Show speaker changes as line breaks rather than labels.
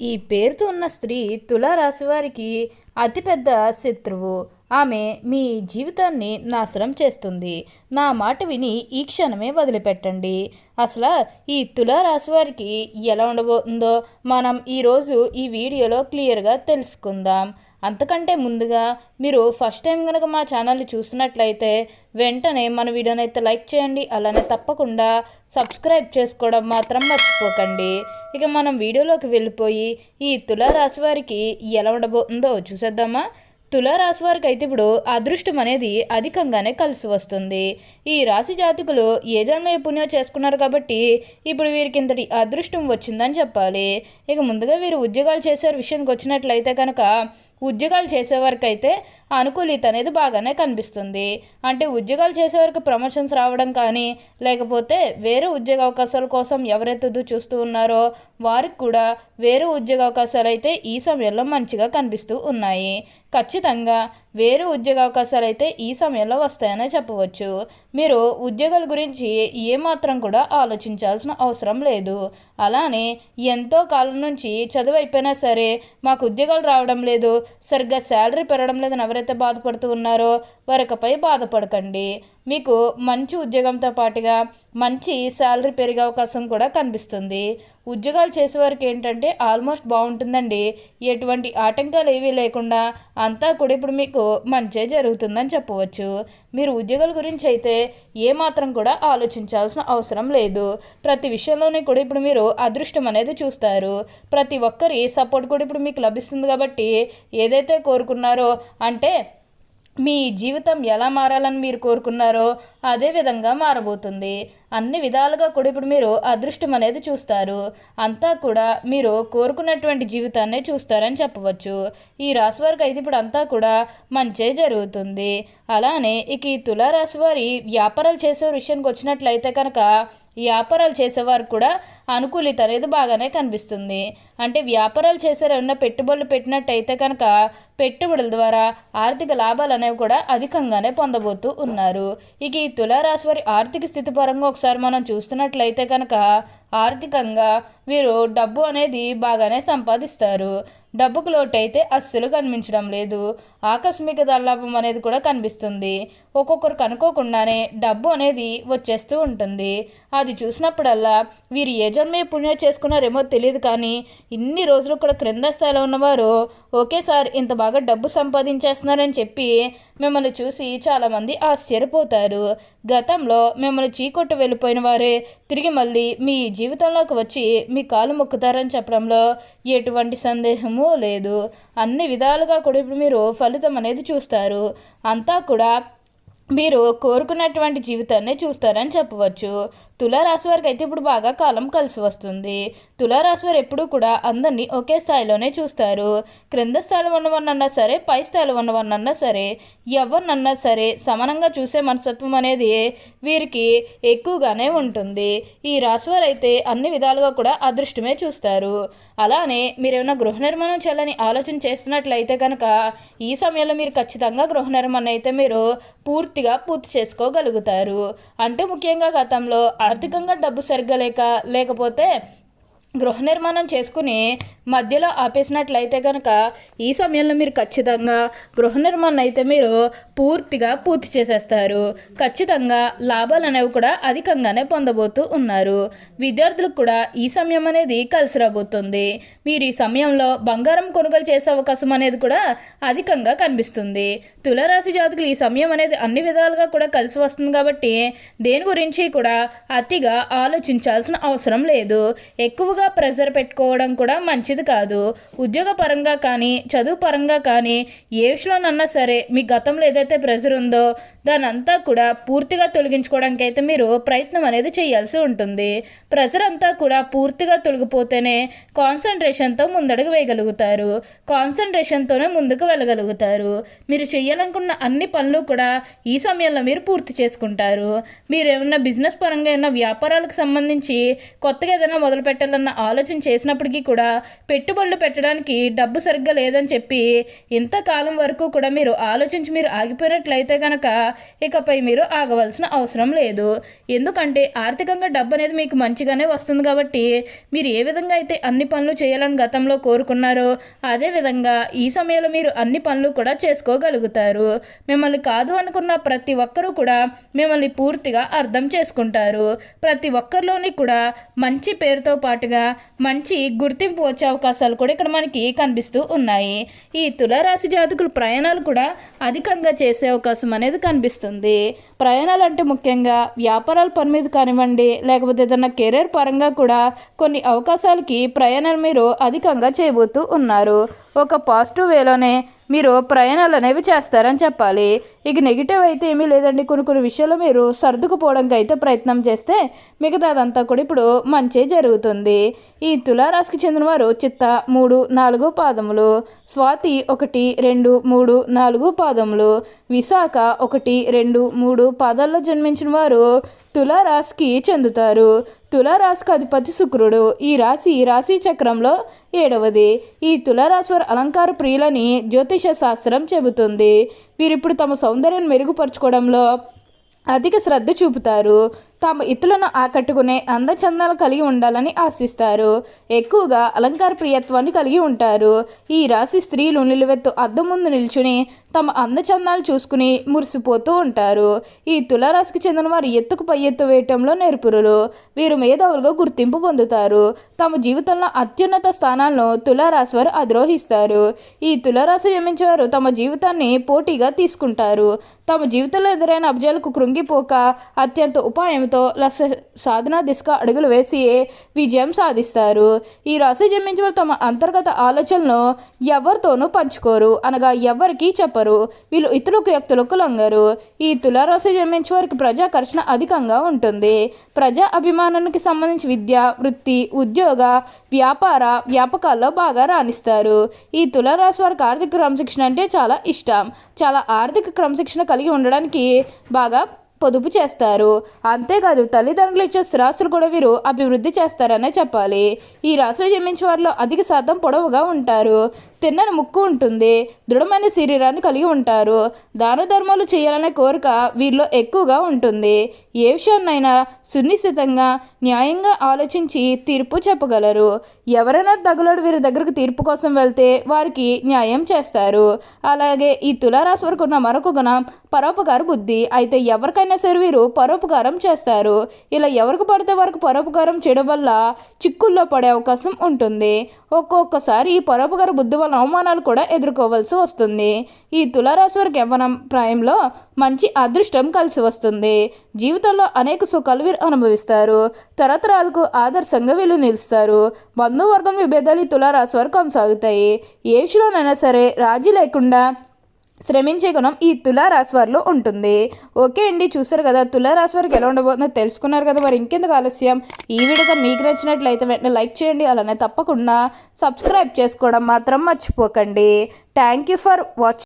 ఈ పేరుతో ఉన్న స్త్రీ తులారాశి వారికి అతిపెద్ద శత్రువు. ఆమె మీ జీవితాన్ని నాశనం చేస్తుంది. నా మాట విని ఈ క్షణమే వదిలిపెట్టండి. అసలు ఈ తులారాశి వారికి ఎలా ఉండబోతుందో మనం ఈరోజు ఈ వీడియోలో క్లియర్గా తెలుసుకుందాం. అంతకంటే ముందుగా మీరు ఫస్ట్ టైం కనుక మా ఛానల్ని చూసినట్లయితే వెంటనే మన వీడియోని అయితే లైక్ చేయండి అలానే తప్పకుండా సబ్స్క్రైబ్ చేసుకోవడం మాత్రం మర్చిపోకండి. ఇక మనం వీడియోలోకి వెళ్ళిపోయి ఈ తులారాశి వారికి ఎలా ఉండబోతుందో చూసేద్దామా? తులారాశి వారికి అయితే ఇప్పుడు అదృష్టం అనేది అధికంగానే కలిసి వస్తుంది. ఈ రాశి జాతకులు ఏ జన్మ పుణ్యం చేసుకున్నారు కాబట్టి ఇప్పుడు వీరికి ఇంతటి అదృష్టం వచ్చిందని చెప్పాలి. ఇక ముందుగా వీరు ఉద్యోగాలు చేసే విషయానికి వచ్చినట్లయితే కనుక ఉద్యోగాలు చేసేవారికి అయితే అనుకూలిత అనేది బాగానే కనిపిస్తుంది. అంటే ఉద్యోగాలు చేసేవారికి ప్రమోషన్స్ రావడం కానీ లేకపోతే వేరే ఉద్యోగ అవకాశాల కోసం ఎవరైతే చూస్తూ ఉన్నారో వారికి కూడా వేరే ఉద్యోగ అవకాశాలు అయితే ఈ సమయంలో మంచిగా కనిపిస్తూ ఉన్నాయి. ఖచ్చితంగా వేరే ఉద్యోగ అవకాశాలు అయితే ఈ సమయంలో వస్తాయనే చెప్పవచ్చు. మీరు ఉద్యోగాల గురించి ఏమాత్రం కూడా ఆలోచించాల్సిన అవసరం లేదు. అలానే ఎంతో కాలం నుంచి చదువు అయిపోయినా సరే మాకు ఉద్యోగాలు రావడం లేదు సరిగ్గా శాలరీ పెరగడం లేదని ఎవరైతే బాధపడుతూ ఉన్నారో వారికపై బాధపడకండి. మీకు మంచి ఉద్యోగంతో పాటుగా మంచి శాలరీ పెరిగే అవకాశం కూడా కనిపిస్తుంది. ఉద్యోగాలు చేసేవారికి ఏంటంటే ఆల్మోస్ట్ బాగుంటుందండి. ఎటువంటి ఆటంకాలు ఏవీ లేకుండా అంతా కూడా ఇప్పుడు మీకు మంచే జరుగుతుందని చెప్పవచ్చు. మీరు ఉద్యోగాల గురించి అయితే ఏమాత్రం కూడా ఆలోచించాల్సిన అవసరం లేదు. ప్రతి విషయంలోనే కూడా ఇప్పుడు మీరు అదృష్టం అనేది చూస్తారు. ప్రతి ఒక్కరి సపోర్ట్ కూడా ఇప్పుడు మీకు లభిస్తుంది కాబట్టి ఏదైతే కోరుకున్నారో అంటే మీ జీవితం ఎలా మారాలని మీరు కోరుకున్నారో అదే విధంగా మారబోతుంది. అన్ని విధాలుగా కూడా ఇప్పుడు మీరు అదృష్టం అనేది చూస్తారు. అంతా కూడా మీరు కోరుకున్నటువంటి జీవితాన్ని చూస్తారని చెప్పవచ్చు. ఈ రాశి వారికి అయితే ఇప్పుడు అంతా కూడా మంచే జరుగుతుంది. అలానే ఇక ఈ తులారాశి వారి వ్యాపారాలు చేసే విషయానికి వచ్చినట్లయితే కనుక వ్యాపారాలు చేసేవారు కూడా అనుకూలిత అనేది బాగానే కనిపిస్తుంది. అంటే వ్యాపారాలు చేసే ఉన్న పెట్టుబడులు పెట్టినట్టయితే కనుక పెట్టుబడుల ద్వారా ఆర్థిక లాభాలు అనేవి కూడా అధికంగానే పొందబోతూ ఉన్నారు. ఇక ఈ తులారాశి వారి ఆర్థిక స్థితి పరంగా ఒకసారి మనం చూస్తున్నట్లయితే కనుక ఆర్థికంగా వీరు డబ్బు అనేది బాగానే సంపాదిస్తారు. డబ్బుకు లోటైతే అయితే అస్సలు కనిపించడం లేదు. ఆకస్మిక దల్లాభం అనేది కూడా కనిపిస్తుంది. ఒక్కొక్కరు కనుకోకుండానే డబ్బు అనేది వచ్చేస్తూ ఉంటుంది. అది చూసినప్పుడల్లా వీరు ఏ జన్మే పుణ్యం చేసుకున్నారేమో తెలియదు కానీ ఇన్ని రోజులు కూడా క్రింద స్థాయిలో ఉన్నవారు ఒకేసారి ఇంత బాగా డబ్బు సంపాదించేస్తున్నారని చెప్పి మిమ్మల్ని చూసి చాలామంది ఆశ్చర్యపోతారు. గతంలో మిమ్మల్ని చీకొట్టు వెళ్ళిపోయిన వారే తిరిగి మళ్ళీ మీ జీవితంలోకి వచ్చి మీ కాలు మొక్కుతారని చెప్పడంలో ఎటువంటి సందేహము లేదు. అన్ని విధాలుగా కూడా ఇప్పుడు మీరు ఫలితం అనేది చూస్తారు. అంతా కూడా మీరు కోరుకున్నటువంటి జీవితాన్ని చూస్తారని చెప్పవచ్చు. తులారాశి వారికి అయితే ఇప్పుడు బాగా కాలం కలిసి వస్తుంది. తులారాశి వారు ఎప్పుడూ కూడా అందరినీ ఒకే స్థాయిలోనే చూస్తారు. క్రింద స్థాయిలో ఉన్నవన్నన్నా సరే పై స్థాయిలో ఉన్నవన్నన్నా సరే ఎవరినన్నా సరే సమానంగా చూసే మనస్తత్వం అనేది వీరికి ఎక్కువగానే ఉంటుంది. ఈ రాశి వారు అయితే అన్ని విధాలుగా కూడా అదృష్టమే చూస్తారు. అలానే మీరు గృహ నిర్మాణం చేయాలని ఆలోచన చేస్తున్నట్లయితే కనుక ఈ సమయంలో మీరు ఖచ్చితంగా గృహ నిర్మాణం అయితే మీరు పూర్తిగా పూర్తి చేసుకోగలుగుతారు. అంటే ముఖ్యంగా గతంలో ఆర్థికంగా డబ్బు సరిగ్గా లేక లేకపోతే గృహ నిర్మాణం చేసుకుని మధ్యలో ఆపేసినట్లయితే కనుక ఈ సమయంలో మీరు ఖచ్చితంగా గృహ నిర్మాణం అయితే మీరు పూర్తిగా పూర్తి చేసేస్తారు. ఖచ్చితంగా లాభాలు అనేవి కూడా అధికంగానే పొందబోతూ ఉన్నారు. విద్యార్థులకు కూడా ఈ సమయం అనేది కలిసి రాబోతుంది. మీరు ఈ సమయంలో బంగారం కొనుగోలు చేసే అవకాశం అనేది కూడా అధికంగా కనిపిస్తుంది. తులరాశి జాతకులు ఈ సమయం అనేది అన్ని విధాలుగా కూడా కలిసి వస్తుంది కాబట్టి దేని గురించి కూడా అతిగా ఆలోచించాల్సిన అవసరం లేదు. ఎక్కువగా ప్రెజర్ పెట్టుకోవడం కూడా మంచిది కాదు. ఉద్యోగ పరంగా కానీ చదువు పరంగా కానీ ఏ విషయంలోనన్నా సరే మీ గతంలో ఏదైతే ప్రెజర్ ఉందో దానంతా కూడా పూర్తిగా తొలగించుకోవడానికి అయితే మీరు ప్రయత్నం అనేది చేయాల్సి ఉంటుంది. ప్రెజర్ అంతా కూడా పూర్తిగా తొలగిపోతేనే కాన్సన్ట్రేషన్తో ముందడుగు వేయగలుగుతారు. కాన్సన్ట్రేషన్తోనే ముందుకు వెళ్ళగలుగుతారు. మీరు చేయాలనుకున్న అన్ని పనులు కూడా ఈ సమయంలో మీరు పూర్తి చేసుకుంటారు. మీరు ఏమన్నా బిజినెస్ పరంగా ఏమన్నా వ్యాపారాలకు సంబంధించి కొత్తగా ఏదైనా మొదలు పెట్టాలన్న ఆలోచన చేసినప్పటికీ కూడా పెట్టుబడులు పెట్టడానికి డబ్బు సరిగ్గా లేదని చెప్పి ఇంతకాలం వరకు కూడా మీరు ఆలోచించి మీరు ఆగిపోయినట్లయితే కనుక ఇకపై మీరు ఆగవలసిన అవసరం లేదు. ఎందుకంటే ఆర్థికంగా డబ్బు అనేది మీకు మంచిగానే వస్తుంది కాబట్టి మీరు ఏ విధంగా అయితే అన్ని పనులు చేయాలని గతంలో కోరుకున్నారో అదే విధంగా ఈ సమయంలో మీరు అన్ని పనులు కూడా చేసుకోగలుగుతారు. మిమ్మల్ని కాదు అనుకున్న ప్రతి ఒక్కరూ కూడా మిమ్మల్ని పూర్తిగా అర్థం చేసుకుంటారు. ప్రతి ఒక్కరిలోని కూడా మంచి పేరుతో పాటుగా మంచి గుర్తింపు వచ్చే అవకాశాలు కూడా ఇక్కడ మనకి కనిపిస్తూ ఉన్నాయి. ఈ తులారాశి జాతకులు ప్రయాణాలు కూడా అధికంగా చేసే అవకాశం అనేది కనిపిస్తుంది. ప్రయాణాలు అంటే ముఖ్యంగా వ్యాపారాల పని మీద కానివ్వండి లేకపోతే ఏదైనా కెరీర్ పరంగా కూడా కొన్ని అవకాశాలకి ప్రయాణాలు మీరు అధికంగా చేయబోతూ ఉన్నారు. ఒక పాజిటివ్ వేలోనే మీరు ప్రయాణాలు అనేవి చేస్తారని చెప్పాలి. ఇక నెగిటివ్ అయితే ఏమీ లేదండి. కొన్ని కొన్ని విషయాలు మీరు సర్దుకుపోవడానికి అయితే ప్రయత్నం చేస్తే మిగతా అదంతా కూడా ఇప్పుడు మంచి జరుగుతుంది. ఈ తులారాశికి చెందినవారు చిత్త మూడు నాలుగు పాదములు స్వాతి ఒకటి రెండు మూడు నాలుగు పాదములు విశాఖ ఒకటి రెండు మూడు పాదాల్లో జన్మించిన వారు తులారాశికి చెందుతారు. తులారాశికి అధిపతి శుక్రుడు. ఈ రాశి రాశి చక్రంలో ఏడవది. ఈ తులారాశివారు అలంకార ప్రియులని జ్యోతిష శాస్త్రం చెబుతుంది. వీరిప్పుడు తమ సౌందర్యాన్ని మెరుగుపరచుకోవడంలో అధిక శ్రద్ధ చూపుతారు. తాము ఇతరులను ఆకట్టుకునే అందచందాలు కలిగి ఉండాలని ఆశిస్తారు. ఎక్కువగా అలంకార ప్రియత్వాన్ని కలిగి ఉంటారు. ఈ రాశి స్త్రీలు నిలువెత్తు అద్దం ముందు నిల్చుని తమ అందచందాలు చూసుకుని మురిసిపోతూ ఉంటారు. ఈ తులారాశికి చెందిన వారు ఎత్తుకు పై ఎత్తు వేయటంలో నేర్పురులు. వీరు మేధావులుగా గుర్తింపు పొందుతారు. తమ జీవితంలో అత్యున్నత స్థానాలను తులారాశి వారు అధిరోహిస్తారు. ఈ తులారాశి జన్మించేవారు తమ జీవితాన్ని పోటీగా తీసుకుంటారు. తమ జీవితంలో ఎదురైన అబ్జాలకు కృంగిపోక అత్యంత ఉపాయం ఉపాయంతో లక్ష్య సాధన దిశగా అడుగులు వేసి విజయం సాధిస్తారు. ఈ రాశి జన్మించిన తమ అంతర్గత ఆలోచనలను ఎవరితోనూ పంచుకోరు. అనగా ఎవరికీ చెప్పరు. వీళ్ళు ఇతరులకు వ్యక్తులకు లొంగరు. ఈ తులారాశి జన్మించే వారికి ప్రజాకర్షణ అధికంగా ఉంటుంది. ప్రజా అభిమానానికి సంబంధించి విద్య వృత్తి ఉద్యోగ వ్యాపార వ్యాపకాల్లో బాగా రాణిస్తారు. ఈ తులారాశి వారికి ఆర్థిక క్రమశిక్షణ అంటే చాలా ఇష్టం. చాలా ఆర్థిక క్రమశిక్షణ కలిగి ఉండడానికి బాగా పొదుపు చేస్తారు. అంతేకాదు తల్లిదండ్రులు ఇచ్చే స్థిరాస్తులు కూడా వీరు అభివృద్ధి చేస్తారనే చెప్పాలి. ఈ రాశిలో జన్మించే వారిలో అధిక శాతం పొడవుగా ఉంటారు. తిన్నని ముక్కు ఉంటుంది దృఢమైన శరీరాన్ని కలిగి ఉంటారు. దాన ధర్మాలు చేయాలనే కోరిక వీరిలో ఎక్కువగా ఉంటుంది. ఏ విషయాన్నైనా సునిశ్చితంగా న్యాయంగా ఆలోచించి తీర్పు చెప్పగలరు. ఎవరైనా తగులడు వీరి దగ్గరకు తీర్పు కోసం వెళ్తే వారికి న్యాయం చేస్తారు. అలాగే ఈ తులారాశి వరకు ఉన్న మరొక గుణం పరోపకార బుద్ధి. అయితే ఎవరికైనా సరే వీరు పరోపకారం చేస్తారు. ఇలా ఎవరికి పడితే వరకు పరోపకారం చేయడం వల్ల చిక్కుల్లో పడే అవకాశం ఉంటుంది. ఒక్కొక్కసారి ఈ పొరపుగారు బుద్ధి వల్ల అవమానాలు కూడా ఎదుర్కోవాల్సి వస్తుంది. ఈ తులారాశి వారికి యవ్వనం ప్రాయంలో మంచి అదృష్టం కలిసి వస్తుంది. జీవితంలో అనేక సుఖాలు వీరు అనుభవిస్తారు. తరతరాలకు ఆదర్శంగా వీళ్ళు నిలుస్తారు. బంధువర్గం విభేదాలు ఈ తులారాశి వారు కొనసాగుతాయి. ఏ విషయంలోనైనా సరే రాజీ లేకుండా శ్రమించే గుణం ఈ తులారాశి వారిలో ఉంటుంది. ఓకే అండి చూసారు కదా తులారాశి వారికి ఎలా ఉండబోతుందో తెలుసుకున్నారు కదా మరి ఇంకెందుకు ఆలస్యం? ఈ వీడియో మీకు నచ్చినట్లయితే వెంటనే లైక్ చేయండి అలానే తప్పకుండా సబ్స్క్రైబ్ చేసుకోవడం మాత్రం మర్చిపోకండి. Thank you for watching